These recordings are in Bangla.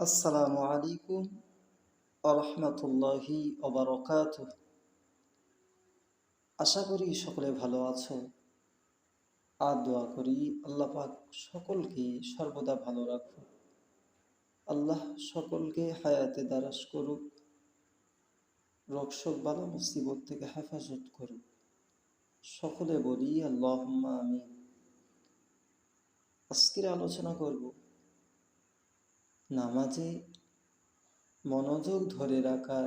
আসসালামু আলাইকুম আরহামতুল্লাহি ওবরকাত আশা করি সকলে ভালো আছো। আর দোয়া করি আল্লাহ পাক সকলকে সর্বদা ভালো রাখুক। আল্লাহ সকলকে হায়াতে দারাজ করুক রোগ শোক বালা মুসিবত থেকে হেফাজত করুক। সকলে বলি আল্লাহ আমি আজকের আলোচনা করব নামাজে মনোযোগ ধরে রাখার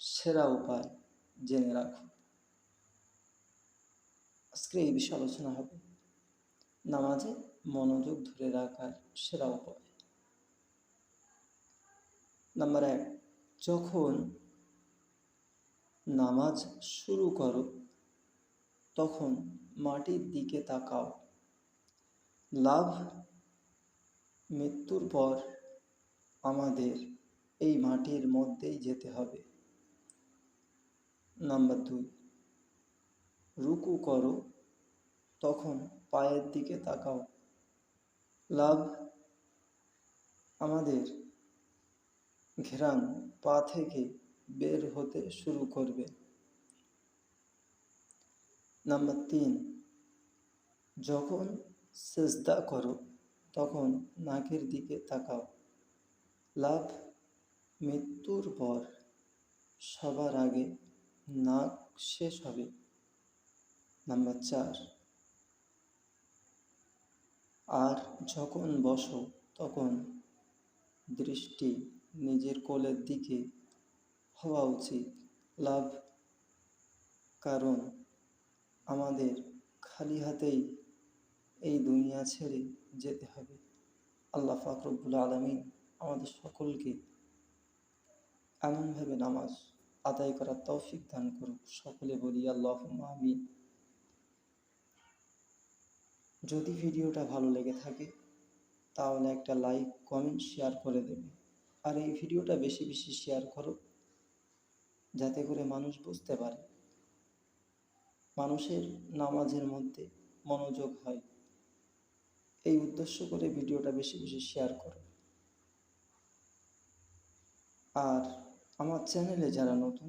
সেরা উপায় জেনে রাখো। আজকে এই বিষয়ে আলোচনা হবে নামাজে মনোযোগ ধরে রাখার সেরা উপায়। নাম্বার এক, যখন নামাজ শুরু করো, তখন মাটির দিকে তাকাও। লাভ মৃত্যুর পর আমাদের এই মাটির মধ্যেই যেতে হবে। নাম্বার দুই, রুকু করো, তখন পায়ের দিকে তাকাও। লাভ, আমাদের ঘেরান পা থেকে বের হতে শুরু করবে। নাম্বার তিন, যখন সেজদা করো তখন নাকের দিকে তাকাও। লাভ মৃত্যুর পর সবার আগে নাক শেষ হবে। নাম্বার চার। আর যখন বসো, তখন দৃষ্টি নিজের কোলের দিকে হওয়া উচিত। লাভ কারণ আমাদের খালি হাতেই এই দুনিয়া ছেড়ে যেতে হবে। আল্লাহ ফাকরবুল আলমিন আমাদের সকলকে এমনভাবে নামাজ আদায় করার তৌফিক দান করুক। সকলে বলি আল্লাহ আমি যদি ভিডিওটা ভালো লেগে থাকে, তাহলে একটা লাইক, কমেন্ট, শেয়ার করে দেবে। আর এই ভিডিওটা বেশি বেশি শেয়ার করো, যাতে করে মানুষ বুঝতে পারে। মানুষের নামাজের মধ্যে মনোযোগ হয়। এই উদ্দেশ্য করে ভিডিওটা বেশি বেশি শেয়ার করো। আর আমার চ্যানেলে যারা নতুন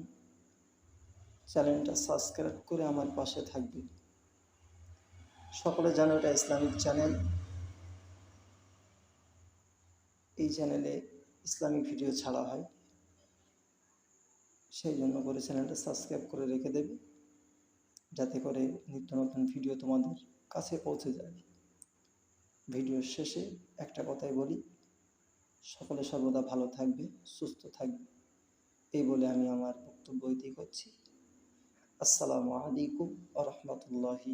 চ্যানেলটা সাবস্ক্রাইব করে আমার পাশে থাকবে। সকলে জানো এটা ইসলামিক চ্যানেল এই চ্যানেলে ইসলামিক ভিডিও ছাড়া হয়। সেই জন্য করে চ্যানেলটা সাবস্ক্রাইব করে রেখে দেবে। যাতে করে নিত্য নতুন ভিডিও তোমাদের কাছে পৌঁছে যায়। ভিডিওর শেষে একটা কথাই বলি। সকলে সর্বদা ভালো থাকবে, সুস্থ থাকবে। এই বলে আমি আমার বক্তব্য করছি। আসসালামু আলাইকুম আ রহমতুল্লাহি